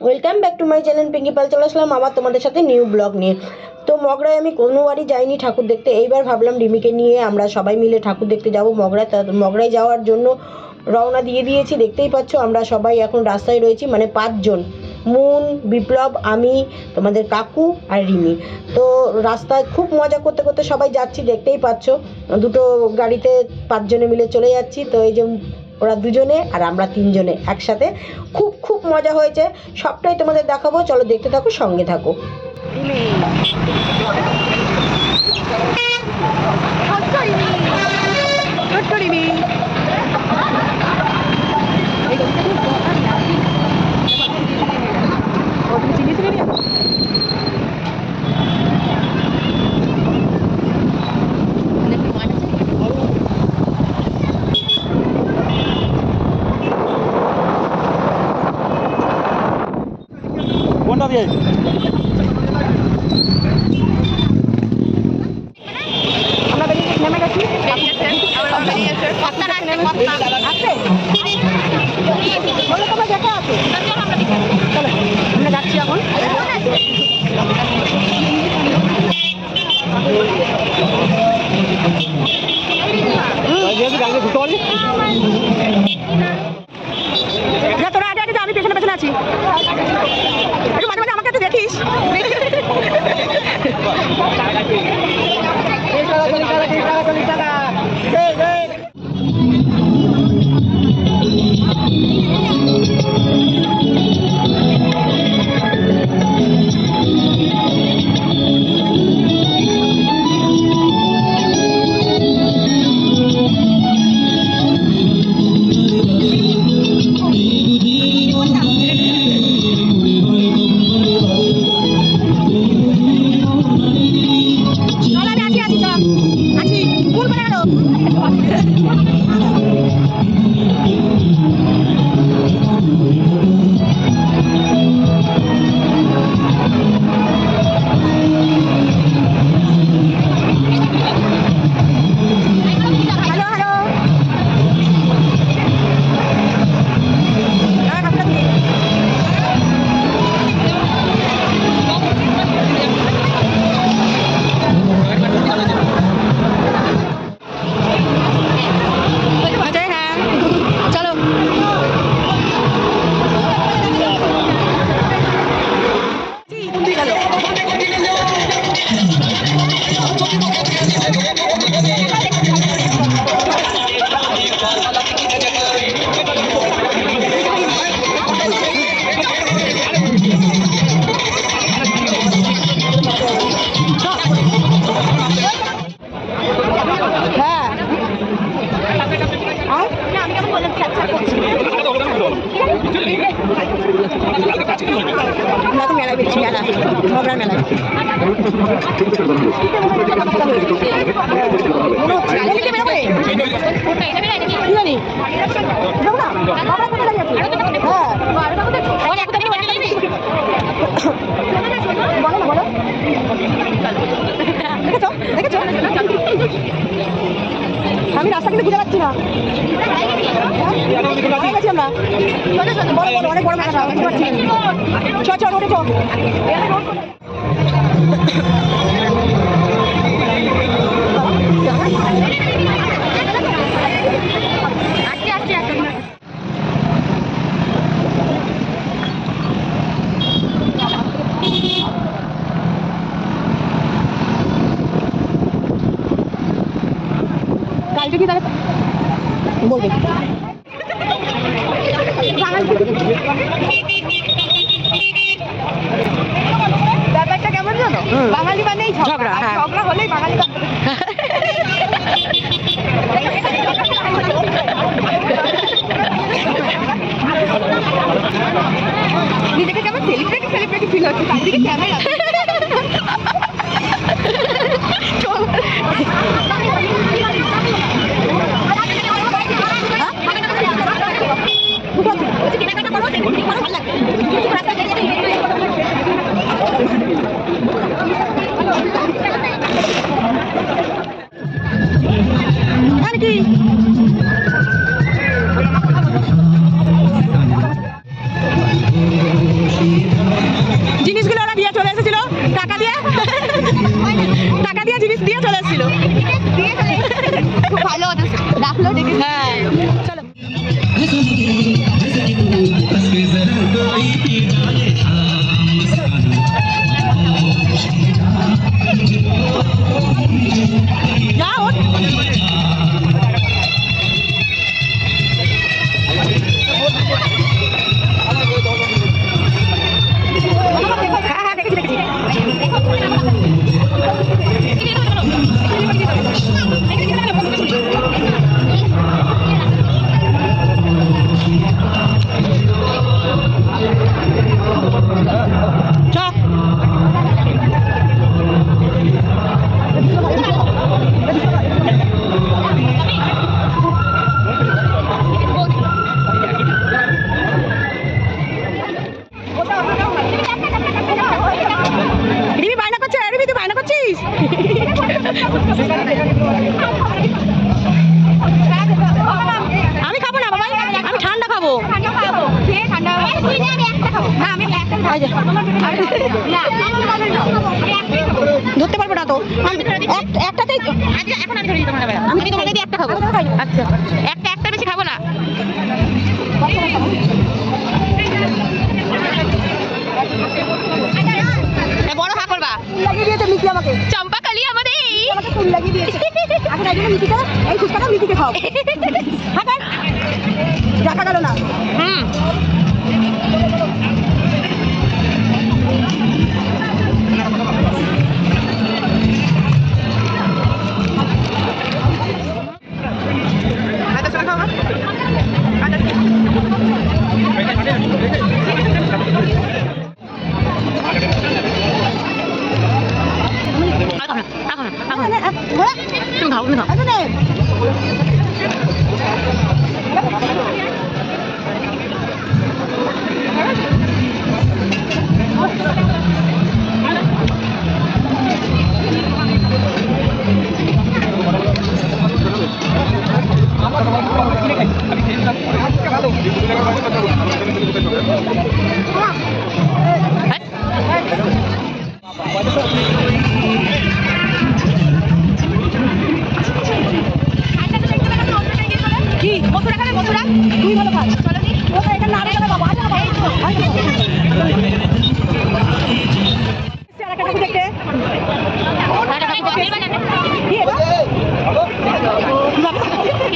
Welcome back to my channel Pinki Pal চলে আসলাম আবার তোমাদের সাথে নিউ ব্লগ নিয়ে। তো মগরায় আমি কোনোবারই যাইনি ঠাকুর দেখতে। এইবার ভাবলাম রিমিকে নিয়ে আমরা সবাই মিলে ঠাকুর দেখতে যাব মগরায়। তা মগরায় যাওয়ার জন্য রওনা দিয়ে দিয়েছি। দেখতেই পাচ্ছ আমরা সবাই এখন রাস্তায় রয়েছি মানে পাঁচজন। মুন, বিপ্লব, আমি, তোমাদের কাকু আর রিমি। তো রাস্তায় খুব মজা করতে করতে সবাই যাচ্ছি, দেখতেই পাচ্ছ। দুটো গাড়িতে পাঁচজনে মিলে চলে যাচ্ছি। তো এই যে ওরা দুজনে আর আমরা তিনজনে একসাথে। খুব খুব মজা হয়েছে। সবটাই তোমাদের দেখাবো। চলো দেখতে থাকো সঙ্গে থাকো। দিয়ে বুঝতে পারছি চ চ রোডে চ কালকে কি তাহলে বলবে ব্যাপারটা কেমন জানো হুম। বাঙালি মানেই ঝগড়া, হ্যাঁ। ঝগড়া হলেই বাঙালি নিজেকে কেমন সেলিব্রিটি সেলিব্রিটি ফিল হচ্ছে চারিদিকে ক্যামেরা যা ধরতে পারব না তো। একটাতেই এখন আমি ধরে দিতে আমি তোমাকে দিয়ে একটা খাব। আচ্ছা। একটা একটা বেশি খাব না। বড় হা করবা। লাগিয়ে দিয়েছে মিকি আমাকে। চম্পা কালি আমাদের। আমাকে ফুল লাগিয়ে দিয়েছে। এখন এই জন্য মিকিকে এই ফুচকাটা মিকিকে খাও।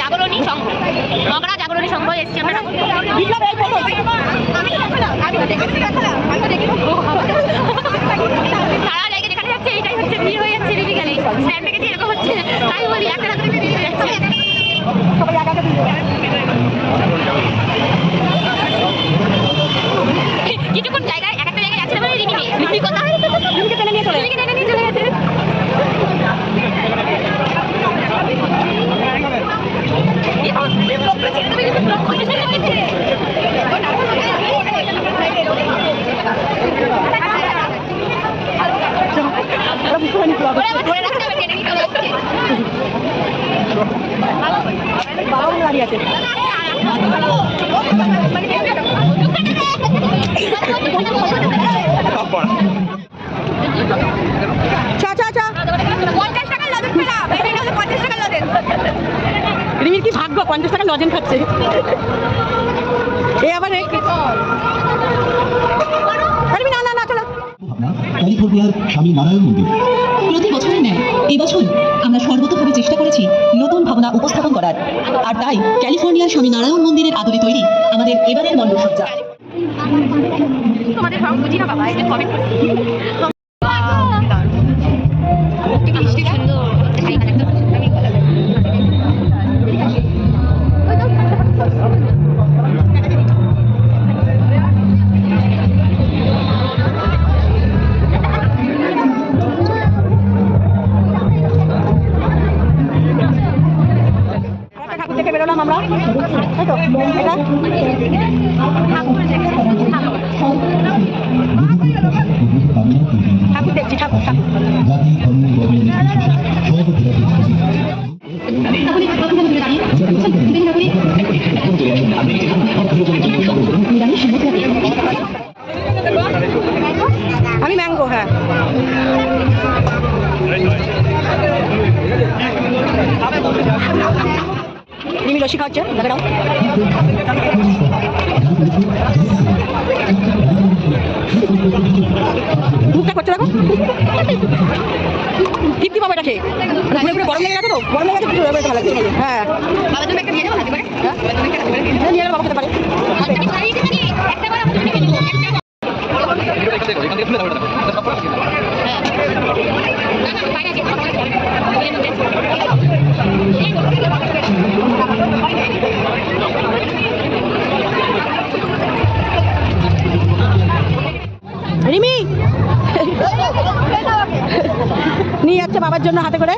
জাগরণী সংঘ মগরা জাগরণী সংঘ এসছি আমরা সারা জায়গায় যেখানে যাচ্ছে এটাই হচ্ছে ভিড় হয়ে যাচ্ছে বিকালে স্ট্যান্ড থেকে এরকম হচ্ছে তাই বলি একটা রাত্রে যাচ্ছে সবাই আগাকে দিল কিছুক্ষণ জায়গায় এক একটা জায়গায় যাচ্ছে মানে রিমি নেই রিমি কোথায় রিমিকে টেনে নিয়ে চলে রিমিকে টেনে নিয়ে চলে গেছে ওরা বুঝতে পারিনি ক্লাব ধরে রাখতে হবে টেনে নিয়ে চলে যাচ্ছে বাবাও দাঁড়িয়ে আছে চা রিমির কি ভাগ্য? পঞ্চাশ টাকা লজেন খাচ্ছে। এ আবার না না না চলো। স্বামী নারায়ণ মন্দির। প্রতি বছরের ন্যায় এবছর স্বামী নারায়ণ মন্দিরের আদলে তৈরি আমাদের এবারের মণ্ডপসজ্জা। তোমাদের বাবা এটা ঠাকুর দেখছি ঠাকুর ঠাকুর আমি ম্যাঙ্গো হ্যাঁ। নিমি লসি খাওয়াচ্ছে দাদা মুখটা করছে দেখো? তৃপ্তি পাবো এটা খেয়ে ঘুরে ঘুরে গরম লেগে গেছে তো? গরম লেগে গেছে ভালো লাগছে হ্যাঁ। জন্য একটা নিয়ে হাতে করে হ্যাঁ? নিয়ে বাবা খেতে পারে। নিয়ে যাচ্ছে বাবার জন্য হাতে করে।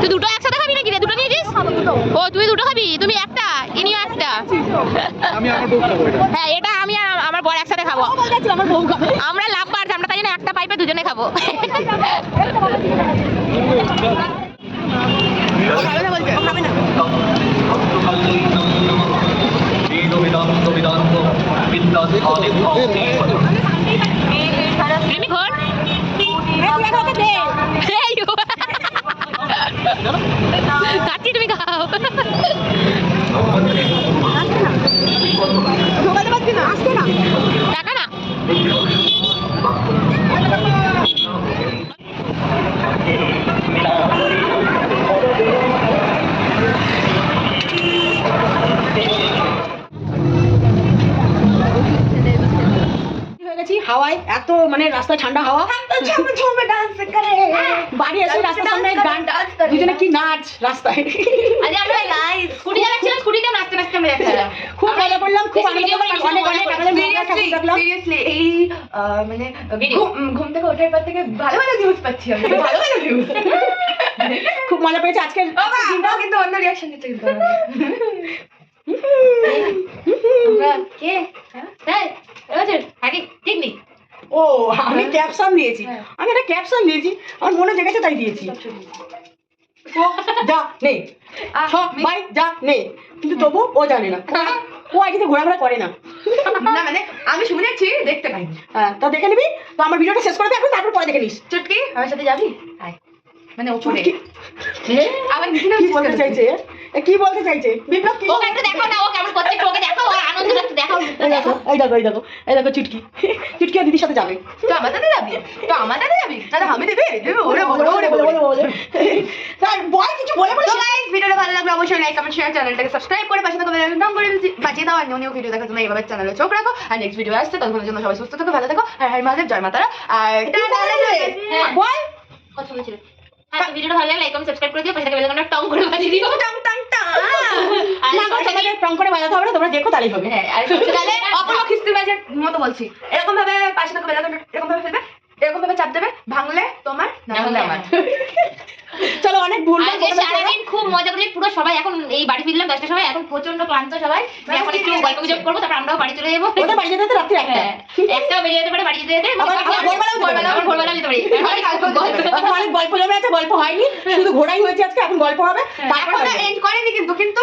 তুই দুটো একসাথে খাবি নাকি রে? দুটো নিয়েছিস? ও তুই দুটো খাবি? তুমি একটা ইনিও একটা। আমি আমার বউ খাব হ্যাঁ এটা আমি আর আমার বর একসাথে খাব। আমার বউ খাবে। আমরা লাভ পারছি আমরা তাই জন্য একটা পাইপে দুজনে খাব। ঘর ও। তুমি খাও টাকা না হাওয়ায়? এত মানে রাস্তায় ঠান্ডা হাওয়া? বাড়ি এসে রাস্তার সামনে গান দুজনে কি নাচ রাস্তায়? খুব মজা করলাম খুব মানে ঘুম থেকে ওঠার পর থেকে ভালো ভালো নিউজ পাচ্ছি আমি। ভালো ভালো নিউজ খুব মজা পেয়েছে আজকে কিন্তু অন্য রিয়াকশন দিতে কিন্তু। হ্যাঁ আগে ও আমি ক্যাপশন দিয়েছি। আমি একটা ক্যাপশন দিয়েছি আমার মনে জেগেছে তাই দিয়েছি। যা নে। ভাই যা নে। কিন্তু তবু ও জানে না। ও আইডিতে ঘোরাঘোরা করে না। না মানে আমি শুনেছি দেখতে পাইনি। হ্যাঁ তা দেখে নিবি। তো আমার ভিডিওটা শেষ করে দে এখন তারপর পরে দেখে নিস। চুটকি আমার সাথে যাবি? আয়। মানে ওপরে কি- আবার নিচে কি বলতে চাইছে? এ কি বলতে চাইছে? বিপ্লব কি? ওকে একটু দেখো না ও কেমন করছে ওকে দেখো ওর আনন্দ একটু দেখো। এই দেখো এই দেখো এই দেখো এই দেখো চুটকি। চুটকি দিদির সাথে যাবে। তো আমার দাদা যাবি? তো আমার দাদা যাবি? দাদা আমি দেবে? দেবে ওরে বলে ওরে বলে বলে। তাই বল কিছু বলে বলে তো গাইস ভিডিওটা ভালো লাগলে অবশ্যই লাইক কমেন্ট শেয়ার চ্যানেলটাকে সাবস্ক্রাইব করে পাশে থাকা বেল আইকন করে বাজিয়ে দাও আর নিউ ভিডিও দেখার জন্য এইভাবে চ্যানেলে চোখ রাখো। আর নেক্সট ভিডিও আসছে ততক্ষণের জন্য সবাই সুস্থ থাকো ভালো থাকো। আর হাই মহাদেব জয় মাতারা আর টাটা হ্যাঁ। বল কথা বলছিল হ্যাঁ তো ভিডিওটা ভালো লাগলে লাইক কমেন্ট সাবস্ক্রাইব করে দিও পাশে থাকা বেল আইকনটা টং করে বাজিয়ে দিও। টং টং টং। না গো, তোমাদের টং করে বাজাতে হবে না তোমরা দেখো তাহলেই হবে। হ্যাঁ আর তাহলে অপূর্ব খিস্তি বাজের মতো বলছি। এরকম ভাবে পাশে থাকা বেল আইকনটা এরকম ভাবে ফেলবে এরকম ভাবে চাপ দেবে ভাঙলে তোমার না হলে আমার। চলো অনেক ভুল সারাদিন খুব মজা করি পুরো সবাই এখন এই বাড়ি ফিরলাম দশটার সময় এখন প্রচণ্ড ক্লান্ত সবাই। এখন একটু গল্প গুজব করব তারপর আমরাও বাড়ি চলে যাব। ওদের বাড়ি যেতে রাত্রি একটা। হ্যাঁ একটা বেরিয়ে যেতে পারে বাড়ি যেতে যেতে। আবার- আবার ভোরবেলাও যেতে পারে। আবার ভোরবেলা যেতে পারি। এখন অনেক গল্প জমে আছে গল্প হয়নি। শুধু ঘোড়াই হয়েছে আজকে এখন গল্প হবে। তারপরে এখনও এন্ড করেনি কিন্তু কিন্তু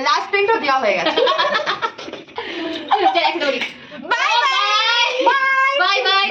লাস্ট প্রিন্টও দেওয়া হয়ে গেছে। একসাথে বলি। By bye bye by